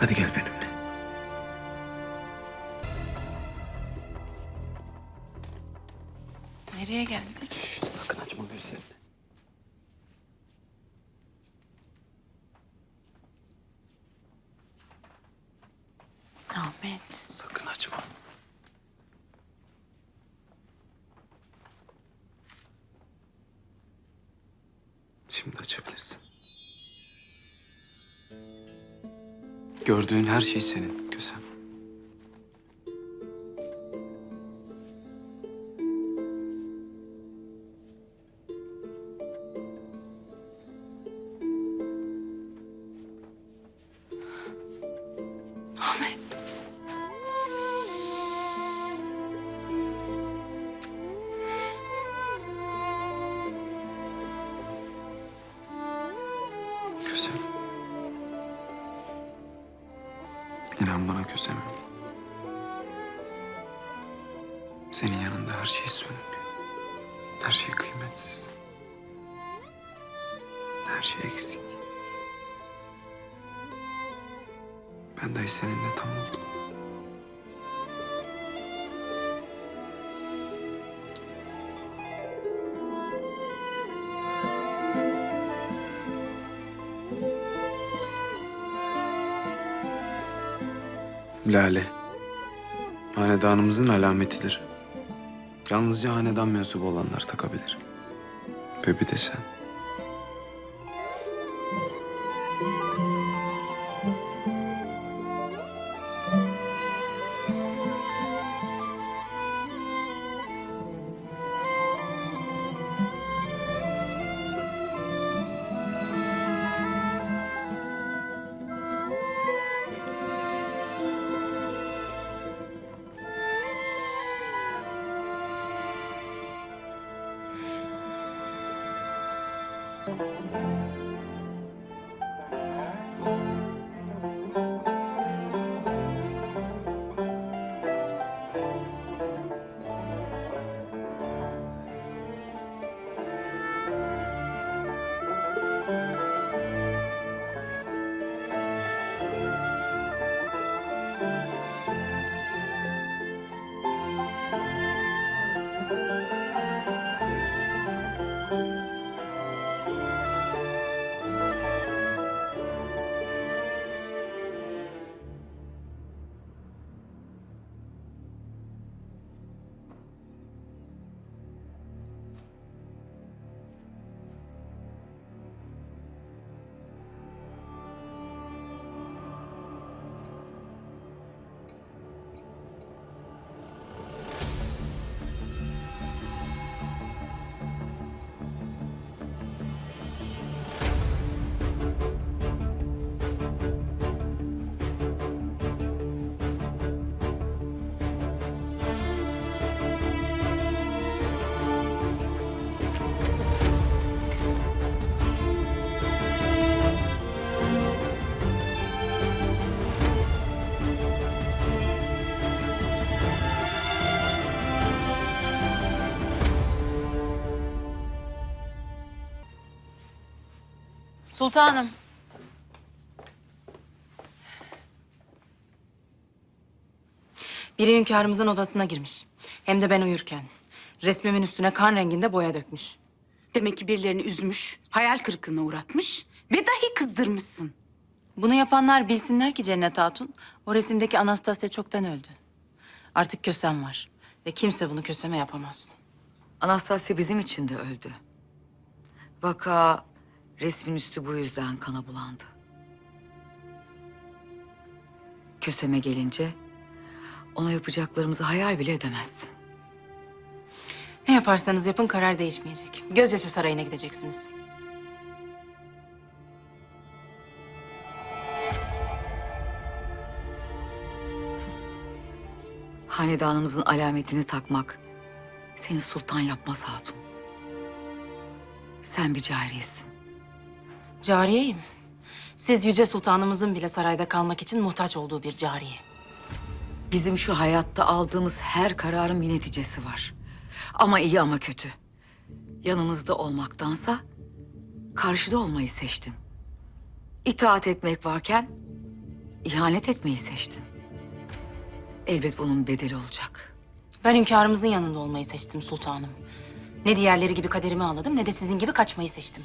Hadi gel benimle. Nereye geldik? Gördüğün her şey senin şey sönük. Her şey kıymetsiz. Her şey eksik. Ben dahi seninle tam oldum. Lale. Hanedanımızın alametidir. Yalnızca hanedan mensubu olanlar takabilir. Ve bir de sen. Sultanım. Biri hünkârımızın odasına girmiş. Hem de ben uyurken. Resmimin üstüne kan renginde boya dökmüş. Demek ki birilerini üzmüş, hayal kırıklığına uğratmış ve dahi kızdırmışsın. Bunu yapanlar bilsinler ki Cennet Hatun, o resimdeki Anastasya çoktan öldü. Artık Kösem var ve kimse bunu Kösem'e yapamaz. Anastasya bizim için de öldü. Vaka resmin üstü bu yüzden kana bulandı. Köseme gelince ona yapacaklarımızı hayal bile edemezsin. Ne yaparsanız yapın karar değişmeyecek. Gözyaşı Sarayı'na gideceksiniz. Hanedanımızın alametini takmak seni sultan yapmaz hatun. Sen bir cariyesin. Cariyeyim. Siz Yüce Sultanımızın bile sarayda kalmak için muhtaç olduğu bir cariye. Bizim şu hayatta aldığımız her kararın bir neticesi var. Ama iyi ama kötü. Yanımızda olmaktansa karşıda olmayı seçtin. İtaat etmek varken ihanet etmeyi seçtin. Elbet bunun bedeli olacak. Ben hünkârımızın yanında olmayı seçtim sultanım. Ne diğerleri gibi kaderimi ağladım ne de sizin gibi kaçmayı seçtim.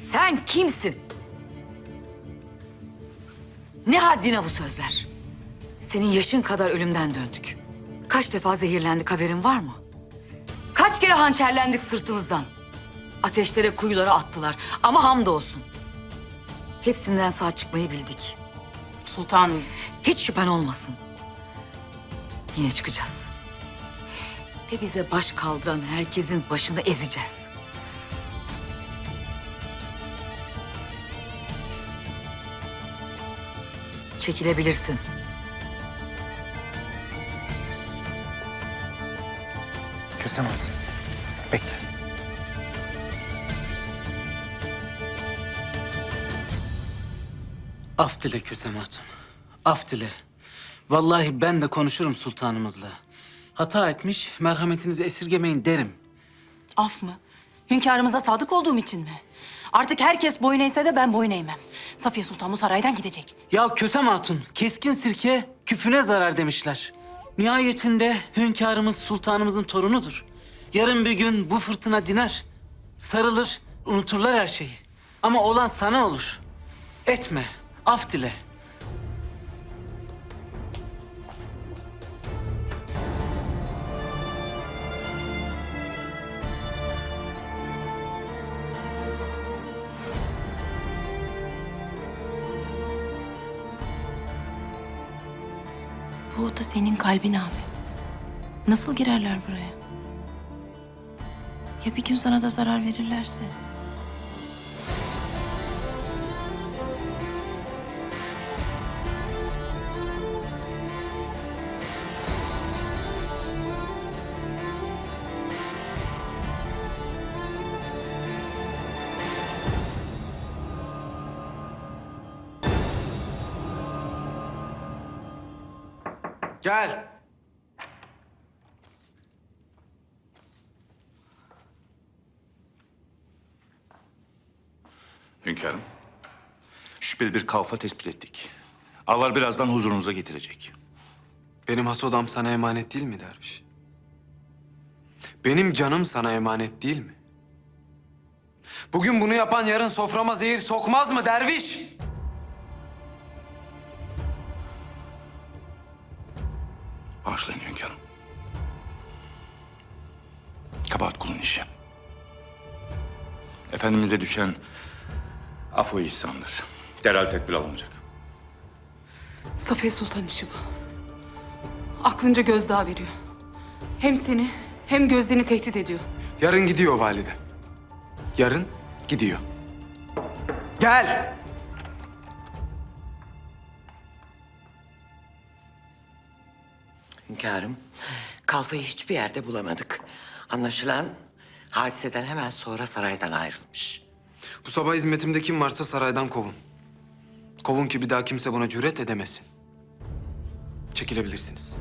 Sen kimsin? Ne haddine bu sözler? Senin yaşın kadar ölümden döndük. Kaç defa zehirlendik haberin var mı? Kaç kere hançerlendik sırtımızdan. Ateşlere kuyulara attılar ama hamdolsun. Hepsinden sağ çıkmayı bildik. Sultanım, Hiç şüphen olmasın. Yine çıkacağız. Ve bize baş kaldıran herkesin başını ezeceğiz. Çekilebilirsin. Hatun. Bekle. Af dile Kösem Hatun. Af dile. Vallahi ben de konuşurum sultanımızla. Hata etmiş, merhametinizi esirgemeyin derim. af mı? Hünkârımıza sadık olduğum için mi? Artık herkes boyun eğse de ben boyun eğmem. Safiye Sultan bu saraydan gidecek. Ya Kösem Hatun, keskin sirke küpüne zarar demişler. Nihayetinde hünkârımız sultanımızın torunudur. Yarın bir gün bu fırtına diner. Sarılır, unuturlar her şeyi. Ama olan sana olur. Etme, af dile. Bu oda senin kalbin Ahmet. Nasıl girerler buraya? Ya bir gün sana da zarar verirlerse? Gel. Hünkârım, şüpheli bir kalfa tespit ettik. Ağlar birazdan huzurunuza getirecek. Benim has odam sana emanet değil mi derviş? Benim canım sana emanet değil mi? Bugün bunu yapan yarın soframa zehir sokmaz mı derviş? Bağışlayın hünkârım. Kabahat kulun işi. Efendimiz'e düşen af ve ihsandır. Derhal tedbir alınacak. Safiye Sultan işi bu. Aklınca gözdağı veriyor. Hem seni hem gözlerini tehdit ediyor. Yarın gidiyor valide. Yarın gidiyor. Gel. Hünkârım, Kalfa'yı hiçbir yerde bulamadık. Anlaşılan hadiseden hemen sonra saraydan ayrılmış. Bu sabah hizmetimde kim varsa saraydan kovun. Kovun ki bir daha kimse buna cüret edemesin. Çekilebilirsiniz.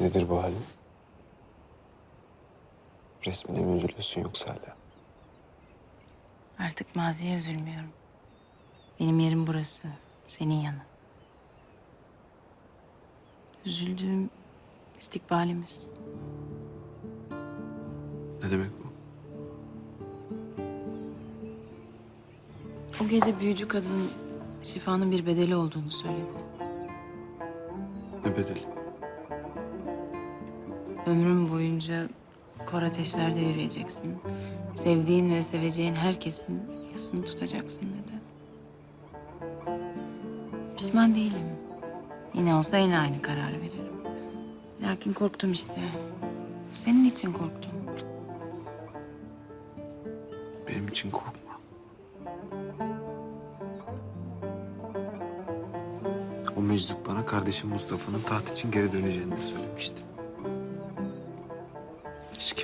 Nedir bu halin? Resmine mi üzülüyorsun yoksa hala? Artık maziye üzülmüyorum. Benim yerim burası, senin yanın. Üzüldüğüm istikbalimiz. Ne demek bu? O gece büyücü kadın şifanın bir bedeli olduğunu söyledi. Ne bedeli? Ömrün boyunca kor ateşlerde yürüyeceksin. Sevdiğin ve seveceğin herkesin yasını tutacaksın dedi. Pişman değilim. Yine olsa yine aynı kararı veririm. Lakin korktum işte. Senin için korktum. Benim için korkma. O meczup bana kardeşim Mustafa'nın taht için geri döneceğini de söylemişti.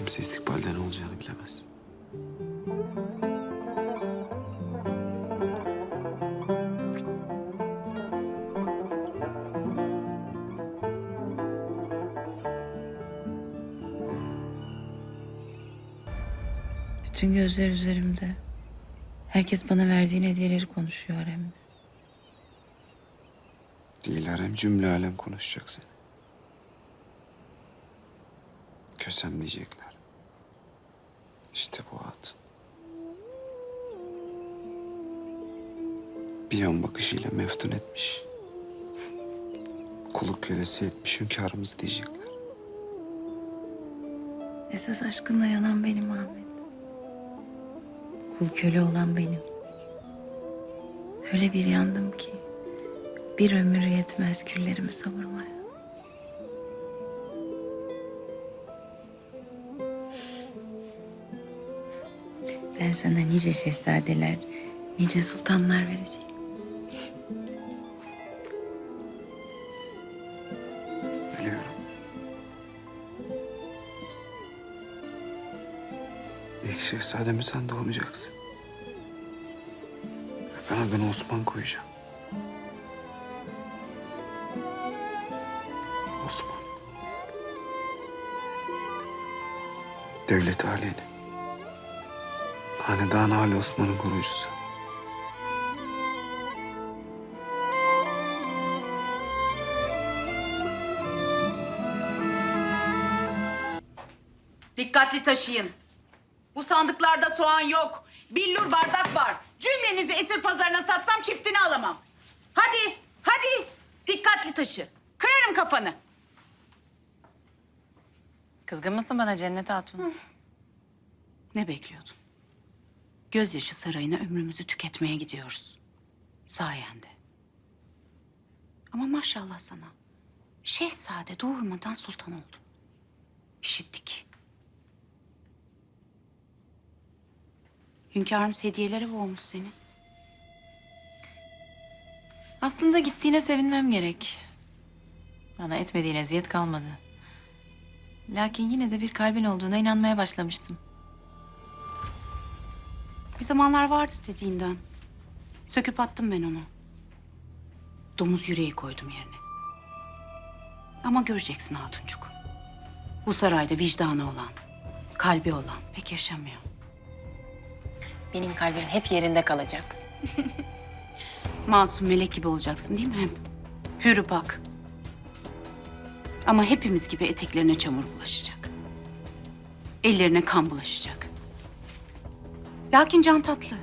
Kimse istikbalde ne olacağını bilemez. Bütün gözler üzerimde. Herkes bana verdiğin hediyeleri konuşuyor hem de. Değil Harem cümle alem konuşacak seni. Kösem diyecekler. İşte bu at. Bir yan bakışıyla meftun etmiş. Kuluk kölesi etmiş hünkârımızı diyecekler. Esas aşkınla yanan benim Ahmet. Kul köle olan benim. Öyle bir yandım ki bir ömür yetmez küllerimi savurmaya. Ben sana nice şehzadeler, nice sultanlar vereceğim. Biliyorum. İlk şehzademi sen doğuracaksın. Ben adını Osman koyacağım. Osman. Devlet aleni. Hanedan Ali Osman'ın koruyucusu. Dikkatli taşıyın. Bu sandıklarda soğan yok. Billur bardak var. Cümlenizi esir pazarına satsam çiftini alamam. Hadi, hadi. Dikkatli taşı. Kırarım kafanı. Kızgın mısın bana Cennet Hatun? Ne bekliyordun? Gözyaşı sarayına ömrümüzü tüketmeye gidiyoruz. Sayende. Ama maşallah sana. Şehzade doğurmadan sultan oldu. İşittik. Hünkârımız hediyeleri boğmuş seni. Aslında gittiğine sevinmem gerek. Bana etmediğin eziyet kalmadı. Lakin yine de bir kalbin olduğuna inanmaya başlamıştım. Bir zamanlar vardı dediğinden. Söküp attım ben onu. Domuz yüreği koydum yerine. Ama göreceksin Hatuncuk. Bu sarayda vicdanı olan, kalbi olan pek yaşamıyor. Benim kalbim hep yerinde kalacak. Masum melek gibi olacaksın değil mi hep? Hürü bak. Ama hepimiz gibi eteklerine çamur bulaşacak. Ellerine kan bulaşacak. Lakin can tatlı.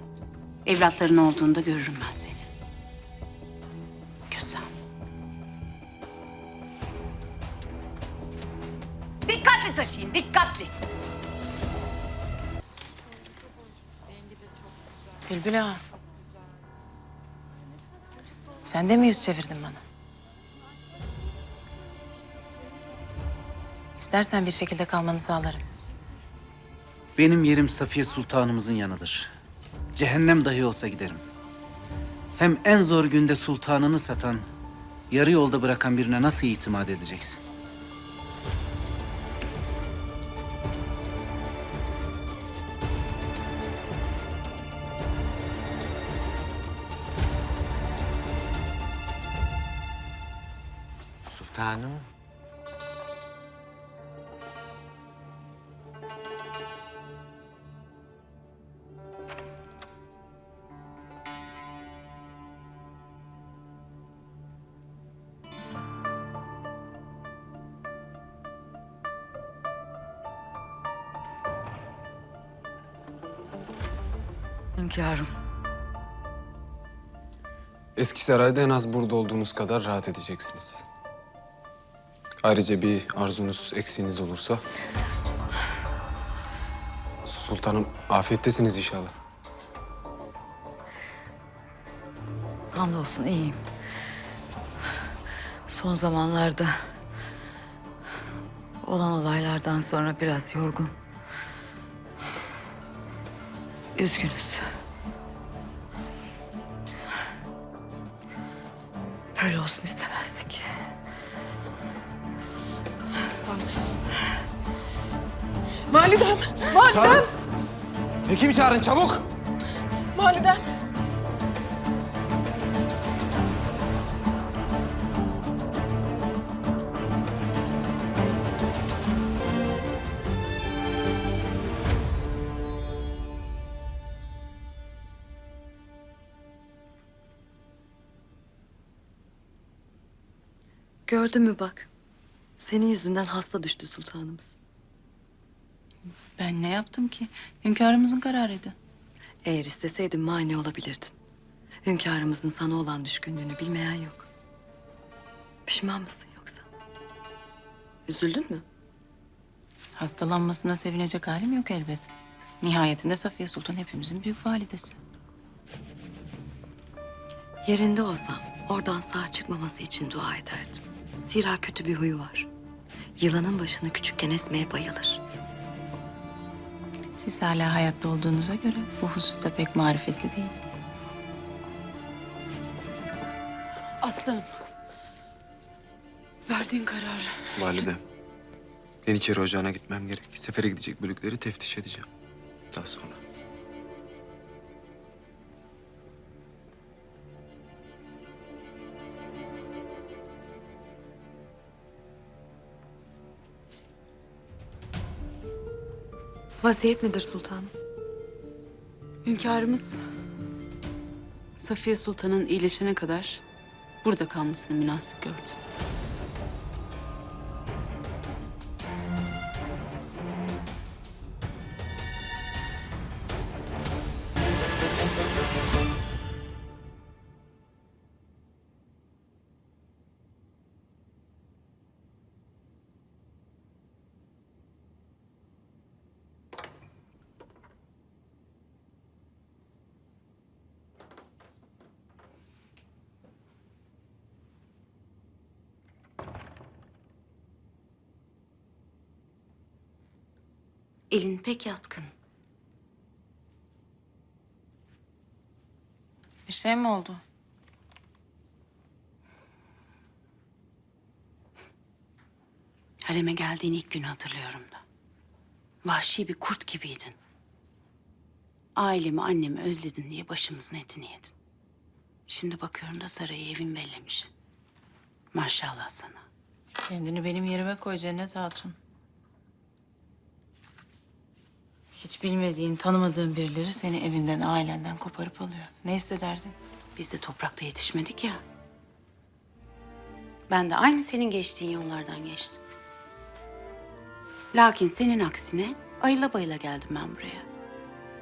Evlatların olduğunda görürüm ben seni. Kösem. Dikkatli taşıyın, dikkatli. Bülbül ağa. Sen de mi yüz çevirdin bana? İstersen bir şekilde kalmanı sağlarım. Benim yerim Safiye Sultanımızın yanıdır. Cehennem dahi olsa giderim. Hem en zor günde sultanını satan, yarı yolda bırakan birine nasıl itimat edeceksin? Sultanım. Hünkârım. Eski sarayda en az burada olduğunuz kadar rahat edeceksiniz. Ayrıca bir arzunuz, eksiğiniz olursa... Sultanım, afiyettesiniz inşallah. Hamdolsun iyiyim. Son zamanlarda olan olaylardan sonra biraz yorgun. Üzgünüz. Böyle olsun istemezdik. Validem, validem, Hekim çağırın çabuk. validem. Gördün mü bak. Senin yüzünden hasta düştü sultanımız. Ben ne yaptım ki? Hünkârımızın kararıydı. Eğer isteseydin mani olabilirdin. Hünkârımızın sana olan düşkünlüğünü bilmeyen yok. Pişman mısın yoksa? Üzüldün mü? Hastalanmasına sevinecek halim yok elbet. Nihayetinde Safiye Sultan hepimizin büyük validesi. Yerinde olsam oradan sağ çıkmaması için dua ederdim. Zira kötü bir huyu var. Yılanın başını küçükken esmeye bayılır. Siz hala hayatta olduğunuza göre bu hususta pek marifetli değil. Aslanım. Verdiğin karar. Valide, Yeniçeri Ocağı'na gitmem gerek. Sefere gidecek bölükleri teftiş edeceğim. Daha sonra. Vaziyet nedir sultanım? Hünkârımız Safiye Sultan'ın iyileşene kadar burada kalmasını münasip gördü. Elin pek yatkın. Bir şey mi oldu? Hareme geldiğin ilk günü hatırlıyorum da. Vahşi bir kurt gibiydin. Ailemi, annemi özledin diye başımızın etini yedin. Şimdi bakıyorum da sarayı evin bellemiş. Maşallah sana. Kendini benim yerime koy Cennet Hatun. Hiç bilmediğin, tanımadığın birileri seni evinden, ailenden koparıp alıyor. Ne hissederdin? Biz de toprakta yetişmedik ya. Ben de aynı senin geçtiğin yollardan geçtim. Lakin senin aksine ayıla bayıla geldim ben buraya.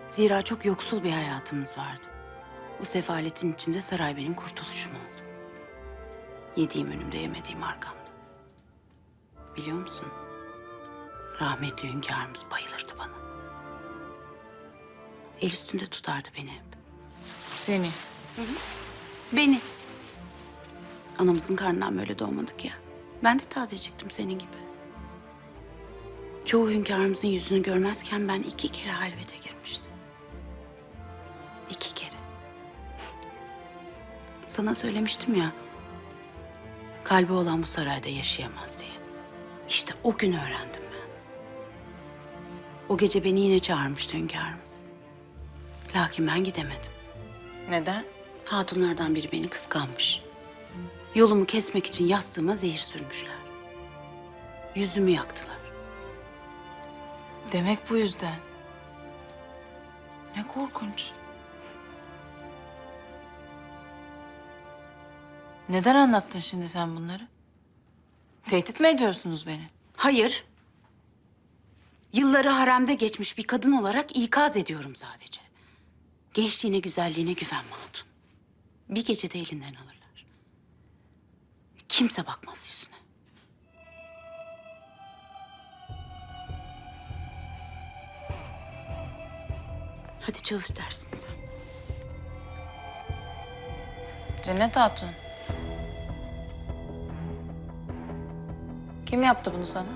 Zira çok yoksul bir hayatımız vardı. Bu sefaletin içinde saray benim kurtuluşum oldu. Yediğim önümde yemediğim arkamda. Biliyor musun? Rahmetli hünkârımız bayılırdı bana. El üstünde tutardı beni hep. Seni. Beni. Anamızın karnından böyle doğmadık ya. Ben de tazeciktim senin gibi. Çoğu hünkârımızın yüzünü görmezken ben iki kere halvete girmiştim. İki kere. Sana söylemiştim ya. Kalbi olan bu sarayda yaşayamaz diye. İşte o gün öğrendim ben. O gece beni yine çağırmıştı hünkârımız. Lakin ben gidemedim. Neden? Hatunlardan biri beni kıskanmış. Yolumu kesmek için yastığıma zehir sürmüşler. Yüzümü yaktılar. Demek bu yüzden. Ne korkunç. Neden anlattın şimdi sen bunları? Tehdit mi ediyorsunuz beni? Hayır. Yılları haremde geçmiş bir kadın olarak ikaz ediyorum sadece. Gençliğine, güzelliğine güven Hatun. Bir gecede elinden alırlar. Kimse bakmaz yüzüne. Hadi çalış dersin sen. Cennet Hatun. Kim yaptı bunu sana?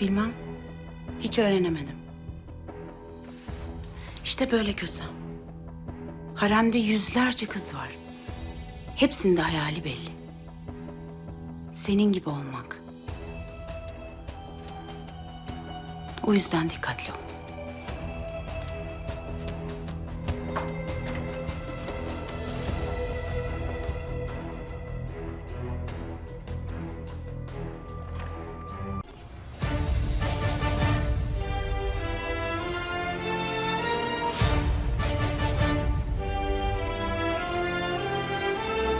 Bilmem. Hiç öğrenemedim. İşte böyle Kösem. Haremde yüzlerce kız var. Hepsinin de hayali belli. Senin gibi olmak. O yüzden dikkatli ol.